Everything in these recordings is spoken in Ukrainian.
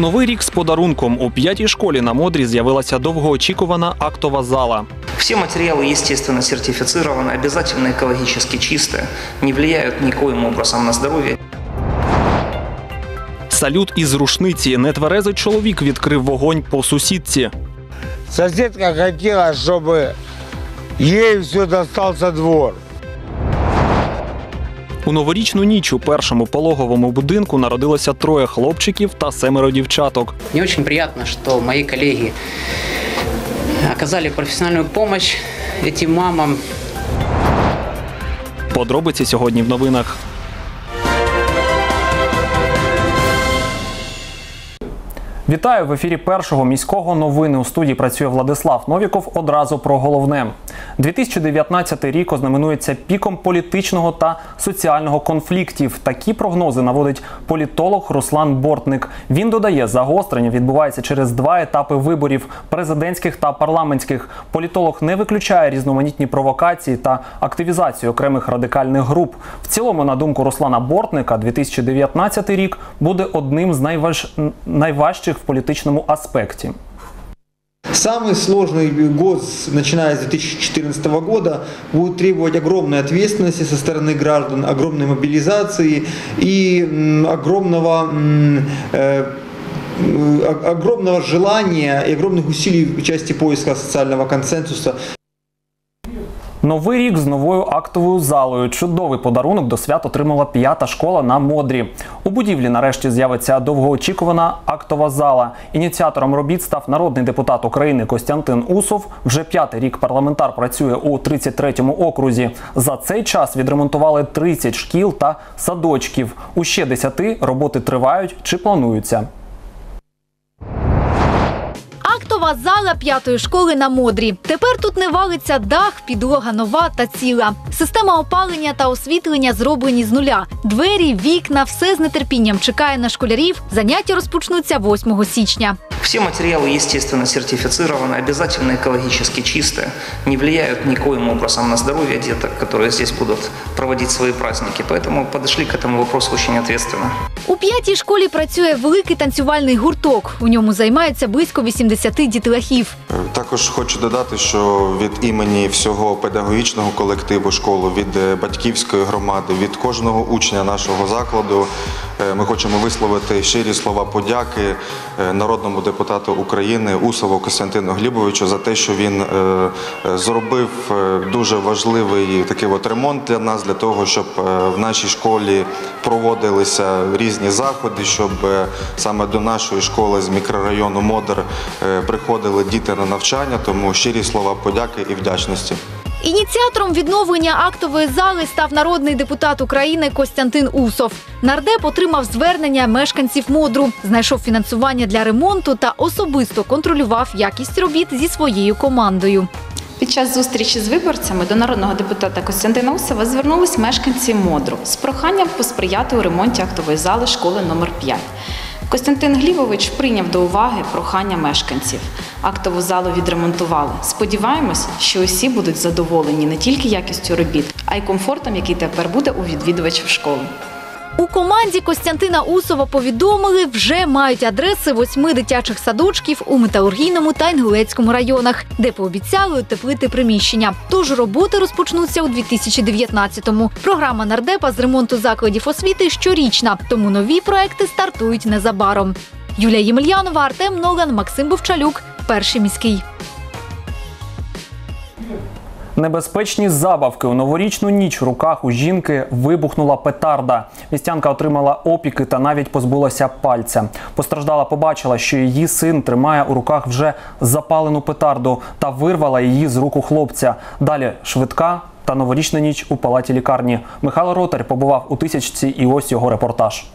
новий рік з подарунком у п'ятій школі на модрі з'явилася довгоочікувана актова зала. Все материалы, естественно, сертифицированы, обязательно экологически чистые, не влияют никоим образом на здоровье. Салют із рушниці нетверезий чоловік відкрив вогонь по сусідці. Соседка хотела, чтобы ей все достался двор. У новорічну ніч у першому пологовому будинку народилося троє хлопчиків та семеро дівчаток. Мне очень приятно, что мои коллеги оказали профессиональную помощь этим мамам. Подробиці сьогодні в новинах. Вітаю в ефірі першого міського новини. У студії працює Владислав Новіков. Одразу про головне. 2019 рік ознаменується піком політичного та соціального конфліктів. Такі прогнози наводить політолог Руслан Бортник. Він додає, загострення відбувається через два етапи виборів президентських та парламентських. Політолог не виключає різноманітні провокації та активізацію окремих радикальних груп. В цілому, на думку Руслана Бортника, 2019 рік буде одним з найваж... найважчих в політичному аспекті. Самый сложный год, начиная с 2014 года, будет требовать огромной ответственности со стороны граждан, огромной мобилизации и огромного э, о- огромного желания и огромных усилий в части поиска социального консенсуса. Новий рік з новою актовою залою. Чудовий подарунок до свят отримала п'ята школа на Модрі. У будівлі нарешті з'явиться довгоочікувана актова зала. Ініціатором робіт став народний депутат України Костянтин Усов. Вже п'ятий рік парламентар працює у 33-му окрузі. За цей час відремонтували 30 шкіл та садочків. У ще 10 роботи тривають чи плануються. Актова зала п'ятої школи на модрі. Тепер тут не валиться дах, підлога нова та ціла. Система опалення та освітлення зроблені з нуля. Двері, вікна, все з нетерпінням чекає на школярів. Заняття розпочнуться 8 січня. Все материалы, естественно, сертифицированы, обязательно экологически чистые, не влияют никоим образом на здоровье деток, которые здесь будут проводить свои праздники. Поэтому подошли к этому вопросу очень ответственно. У п'ятій школі працює великий танцювальний гурток. У ньому займаються близько 80 дітлахів. Також хочу додати, що від імені всього педагогічного колективу школи, від е, батьківської громади, від кожного учня нашого закладу ми хочемо висловити щирі слова подяки е, народному депутату України Усову Костянтину Глібовичу за те, що він е, е, зробив е, дуже важливий такий от ремонт для нас, для того, щоб е, в нашій школі проводилися різні заходи, щоб е, саме до нашої школи з мікрорайону Модер е, приходили діти на навчання. Тому щирі слова подяки і вдячності. Ініціатором відновлення актової зали став народний депутат України Костянтин Усов. Нардеп отримав звернення мешканців модру, знайшов фінансування для ремонту та особисто контролював якість робіт зі своєю командою. Під час зустрічі з виборцями до народного депутата Костянтина Усова звернулись мешканці Модру з проханням посприяти у ремонті актової зали школи номер 5 Костянтин Глібович прийняв до уваги прохання мешканців. Актову залу відремонтували. Сподіваємось, що усі будуть задоволені не тільки якістю робіт, а й комфортом, який тепер буде у відвідувачів школи. У команді Костянтина Усова повідомили, вже мають адреси восьми дитячих садочків у Металургійному та Інгулецькому районах, де пообіцяли утеплити приміщення. Тож роботи розпочнуться у 2019-му. Програма нардепа з ремонту закладів освіти щорічна, тому нові проекти стартують незабаром. Юлія Ємельянова, Артем Ноган, Максим Бовчалюк. Перший міський. Небезпечні забавки у новорічну ніч в руках у жінки вибухнула петарда. Містянка отримала опіки та навіть позбулася пальця. Постраждала, побачила, що її син тримає у руках вже запалену петарду та вирвала її з рук у хлопця. Далі швидка та новорічна ніч у палаті лікарні. Михайло Ротар побував у тисячці, і ось його репортаж.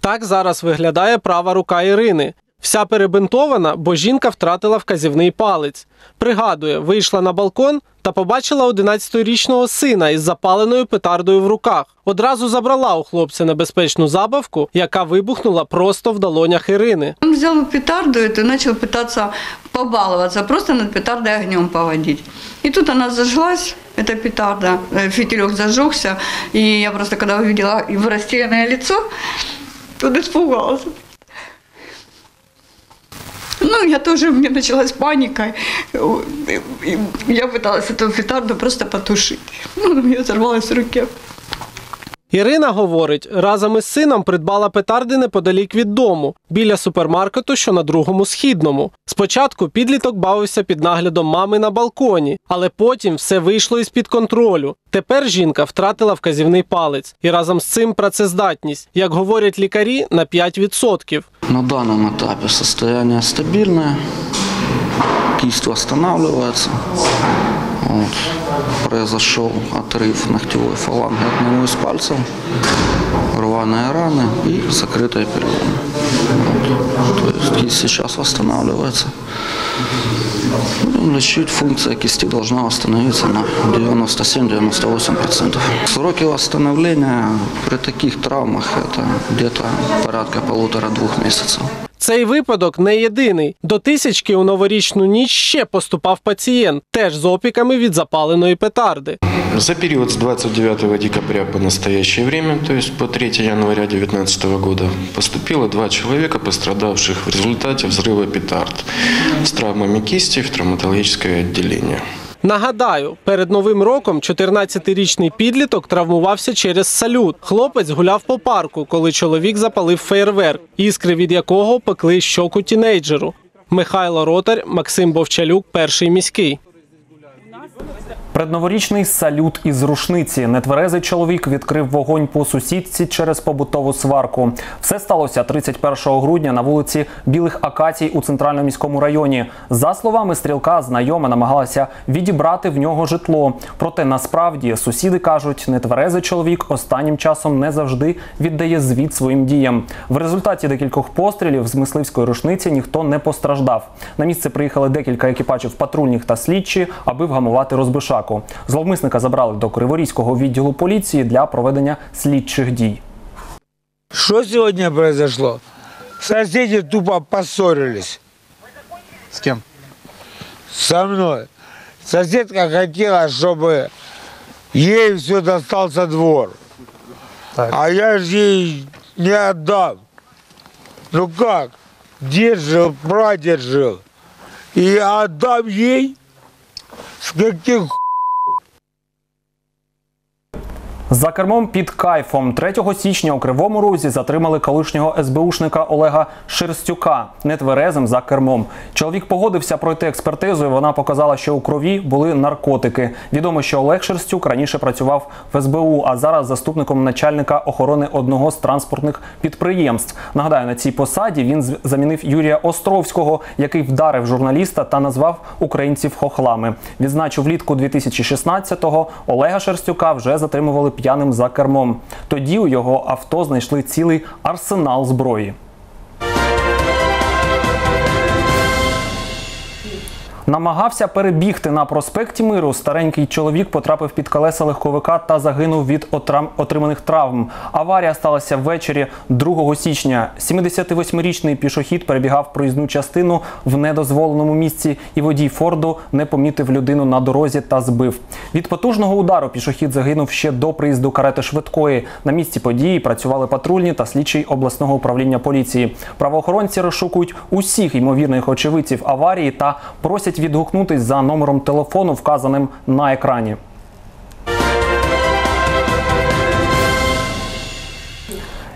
Так зараз виглядає права рука Ірини. Вся перебинтована, бо жінка втратила вказівний палець. Пригадує, вийшла на балкон та побачила 11-річного сина із запаленою петардою в руках. Одразу забрала у хлопця небезпечну забавку, яка вибухнула просто в долонях Ірини. Он взял петарду эту и начал пытаться побаловаться, просто над петардой огнем поводить. И тут она зажглась, эта петарда, э, фитилек зажегся, и я просто когда увидела его растерянное лицо, Тут испугался. Ну, я тоже, у меня началась паника. Я пыталась эту петарду просто потушить. Ну, у меня сорвалась в руке. Ірина говорить, разом із сином придбала петарди неподалік від дому, біля супермаркету, що на другому східному. Спочатку підліток бавився під наглядом мами на балконі, але потім все вийшло із-під контролю. Тепер жінка втратила вказівний палець і разом з цим працездатність, як говорять лікарі, на 5%. На данном этапе состояние стабильное, кисть восстанавливается Вот. Произошел отрыв ногтевой фаланги одного из пальцев, рваные раны и закрытые переломы. Вот. То есть кисть сейчас восстанавливается. Будем лечить, функция кисти должна восстановиться на 97-98%. Сроки восстановления при таких травмах это где-то порядка полутора-двух месяцев. Цей випадок не єдиний. До тисячки у новорічну ніч ще поступав пацієнт, теж з опіками від запаленої петарди. За период с 29 декабря по настоящее время, то есть по 3 января 2019 года, поступило два человека, пострадавших в результате взрыва петард с травмами кисти в травматологическое отделение. Нагадаю, перед новим роком 14-річний підліток травмувався через салют. Хлопець гуляв по парку, коли чоловік запалив фейерверк, іскри від якого пекли щоку тінейджеру. Михайло Ротар, Максим Бовчалюк, перший міський. Предноворічний салют із рушниці. Нетверезий чоловік відкрив вогонь по сусідці через побутову сварку. Все сталося 31 грудня на вулиці Білих Акацій у центральному міському районі. За словами стрілка, знайома намагалася відібрати в нього житло. Проте насправді сусіди кажуть, нетверезий чоловік останнім часом не завжди віддає звіт своїм діям. В результаті декількох пострілів з мисливської рушниці ніхто не постраждав. На місце приїхали декілька екіпажів патрульних та слідчі, аби вгамувати розбишаку. Зловмисника забрали до Криворізького відділу поліції для проведення слідчих дій. Что сегодня произошло? Соседи тупо поссорились. С кем? Со мной. Соседка хотела, чтобы ей все достался двор. А я же ей не отдам. Ну как? Дед жил, прадед жил. И я отдам ей? С каких За кермом під кайфом 3 січня у Кривому Розі затримали колишнього СБУшника Олега Шерстюка нетверезим за кермом. Чоловік погодився пройти експертизу. і Вона показала, що у крові були наркотики. Відомо, що Олег Шерстюк раніше працював в СБУ, а зараз заступником начальника охорони одного з транспортних підприємств. Нагадаю, на цій посаді він замінив Юрія Островського, який вдарив журналіста та назвав українців хохлами. Відзначу, влітку 2016-го Олега Шерстюка вже затримували п'яним за кермом. Тоді у його авто знайшли цілий арсенал зброї. Намагався перебігти на проспекті Миру. Старенький чоловік потрапив під колеса легковика та загинув від отриманих травм. Аварія сталася ввечері 2 січня. 78-річний пішохід перебігав проїзну частину в недозволеному місці, і водій Форду не помітив людину на дорозі та збив. Від потужного удару пішохід загинув ще до приїзду карети швидкої. На місці події працювали патрульні та слідчий обласного управління поліції. Правоохоронці розшукують усіх ймовірних очевидців аварії та просять відгукнутись за номером телефону, вказаним на екрані.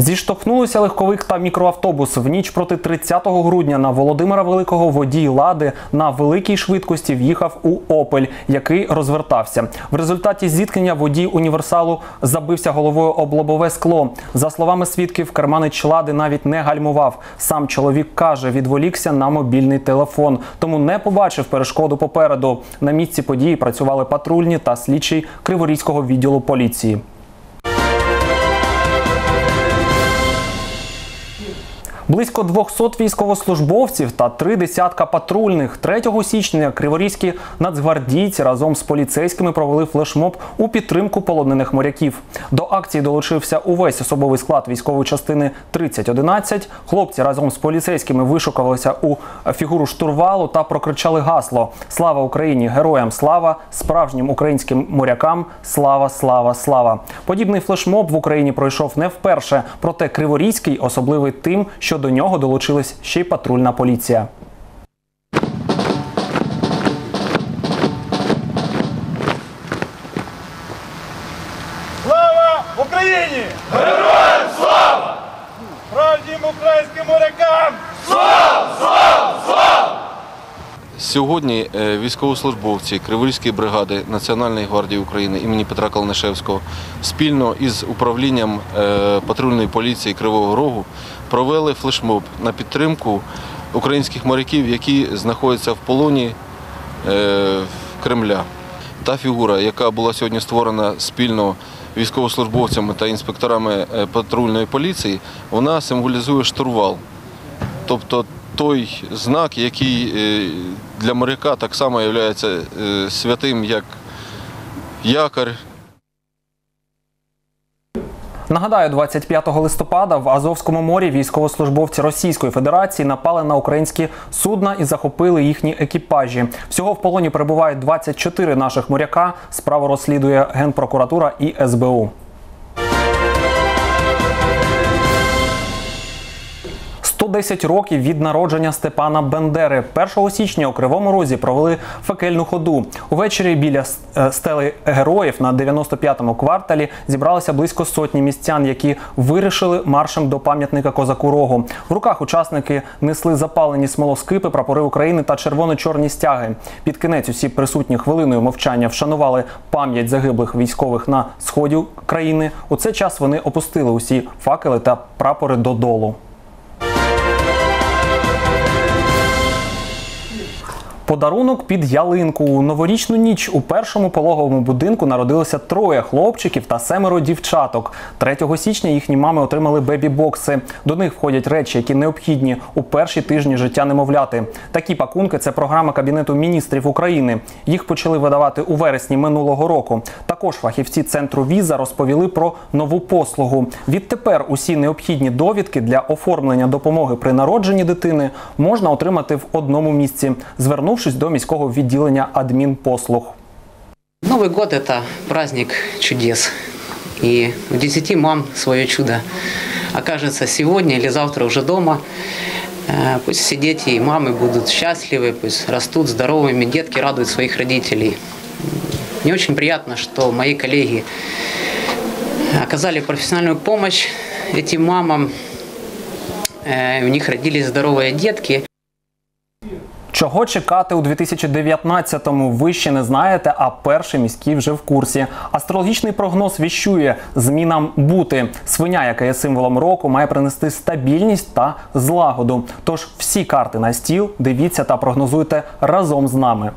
Зіштовхнулися легковик та мікроавтобус в ніч проти 30 грудня на Володимира Великого водій лади на великій швидкості в'їхав у Опель, який розвертався. В результаті зіткнення водій універсалу забився головою об лобове скло. За словами свідків, керманич лади навіть не гальмував. Сам чоловік каже, відволікся на мобільний телефон, тому не побачив перешкоду попереду. На місці події працювали патрульні та слідчий Криворізького відділу поліції. Близько 200 військовослужбовців та три десятка патрульних 3 січня криворізькі нацгвардійці разом з поліцейськими провели флешмоб у підтримку полонених моряків. До акції долучився увесь особовий склад військової частини 3011. Хлопці разом з поліцейськими вишукувалися у фігуру штурвалу та прокричали гасло Слава Україні! Героям слава! Справжнім українським морякам! Слава, слава, слава! Подібний флешмоб в Україні пройшов не вперше, проте Криворізький особливий тим, що до нього долучилась ще й патрульна поліція. Слава Україні! Героям слава! Справжнім українським морякам! Слава! Слава! Слава! Сьогодні е, військовослужбовці Криворізької бригади Національної гвардії України імені Петра Калнишевського спільно із управлінням е, патрульної поліції Кривого Рогу провели флешмоб на підтримку українських моряків, які знаходяться в полоні е, Кремля. Та фігура, яка була сьогодні створена спільно військовослужбовцями та інспекторами е, патрульної поліції, вона символізує штурвал. Тобто той знак, який е, для моряка так само є святим, як якорь, Нагадаю, 25 листопада в Азовському морі військовослужбовці Російської Федерації напали на українські судна і захопили їхні екіпажі. Всього в полоні перебувають 24 наших моряка. Справу розслідує Генпрокуратура і СБУ. 110 років від народження Степана Бендери. 1 січня у Кривому Розі провели факельну ходу. Увечері біля е, стели героїв на 95-му кварталі зібралися близько сотні містян, які вирішили маршем до пам'ятника козаку Рогу. В руках учасники несли запалені смолоскипи, прапори України та червоно-чорні стяги. Під кінець усі присутні хвилиною мовчання вшанували пам'ять загиблих військових на сході країни. У цей час вони опустили усі факели та прапори додолу. Подарунок під ялинку у новорічну ніч у першому пологовому будинку народилося троє хлопчиків та семеро дівчаток. 3 січня їхні мами отримали бебі-бокси. До них входять речі, які необхідні у перші тижні життя немовляти. Такі пакунки це програма Кабінету міністрів України. Їх почали видавати у вересні минулого року. Також фахівці центру віза розповіли про нову послугу. Відтепер усі необхідні довідки для оформлення допомоги при народженні дитини можна отримати в одному місці Звернувшись до міського відділення адмінпослуг. Новый год – это праздник чудес. И у 10 мам свое чудо окажется сегодня или завтра уже дома. Э, Пусть все дети и мамы будут счастливы, пусть растут здоровыми, детки радуют своих родителей. Мне очень приятно, что мои коллеги оказали профессиональную помощь этим мамам. Э, У них родились здоровые детки. Чого чекати у 2019-му, ви ще не знаєте, а перший міський вже в курсі. Астрологічний прогноз віщує змінам бути. Свиня, яка є символом року, має принести стабільність та злагоду. Тож всі карти на стіл дивіться та прогнозуйте разом з нами.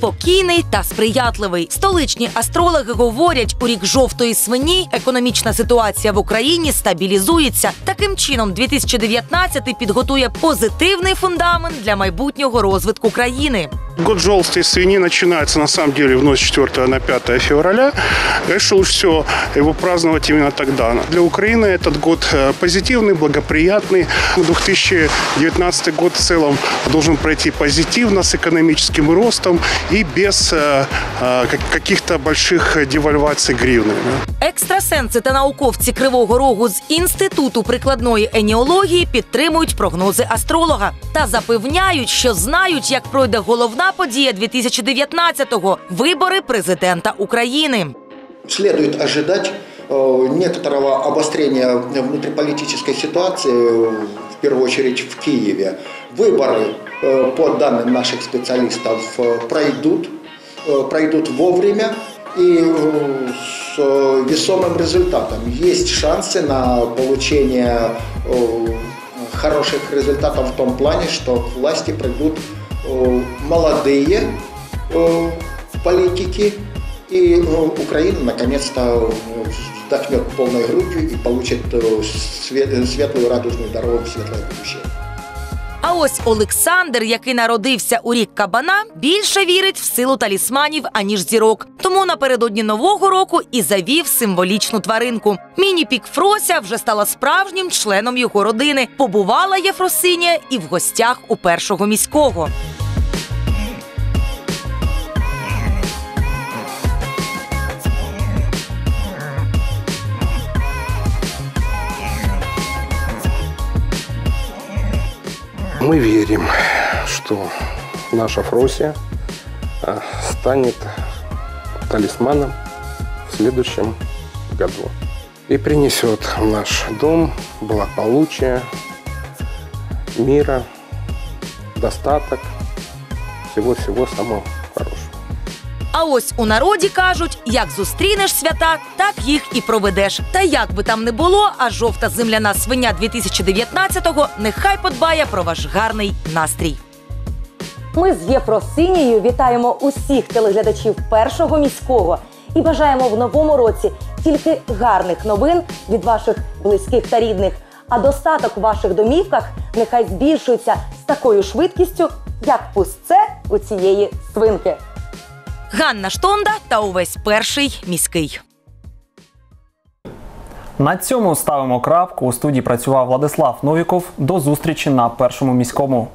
Спокійний та сприятливий. Столичні астрологи говорять, у рік жовтої свині економічна ситуація в Україні стабілізується. Таким чином, 2019 підготує позитивний фундамент для майбутнього розвитку країни. Год желтой свиньи начинается на самом деле в ночь 4 на 5 февраля. Конечно, лучше всего его праздновать именно тогда. Для Украины этот год э, позитивный, благоприятный. 2019 год в целом должен пройти позитивно, с экономическим ростом и без э, э, как- каких-то больших девальваций гривны. да. Екстрасенси та науковці Кривого Рогу з інституту прикладної еніології підтримують прогнози астролога та запевняють, що знають, як пройде головна подія 2019-го – вибори президента України. Следует ожидать э, некоторого обострения внутриполитической ситуации, э, в первую очередь в Киеве. Выборы, э, по данным наших специалистов, пройдут, пройдут вовремя и с весомым результатом. Есть шансы на получение хороших результатов в том плане, что к власти придут молодые э, политики, и э, Украина наконец-то э, вдохнет полной грудью и получит э, све- светлую радужную дорогу в светлое будущее. А ось Олександр, який народився у рік кабана, більше вірить в силу талісманів, аніж зірок. Тому напередодні нового року і завів символічну тваринку. Міні-пік Фрося вже стала справжнім членом його родини. Побувала Єфросинія і в гостях у першого міського. Мы верим, что наша Фросия а, станет талисманом в следующем году и принесет в наш дом благополучие, мира, достаток, всего-всего самого. А ось у народі кажуть: як зустрінеш свята, так їх і проведеш. Та як би там не було, а жовта земляна свиня 2019-го нехай подбає про ваш гарний настрій. Ми з Єфросинією вітаємо усіх телеглядачів першого міського і бажаємо в новому році тільки гарних новин від ваших близьких та рідних. А достаток у ваших домівках нехай збільшується з такою швидкістю, як пустце у цієї свинки. Ганна Штонда та увесь перший міський. На цьому ставимо крапку. У студії працював Владислав Новіков. До зустрічі на першому міському.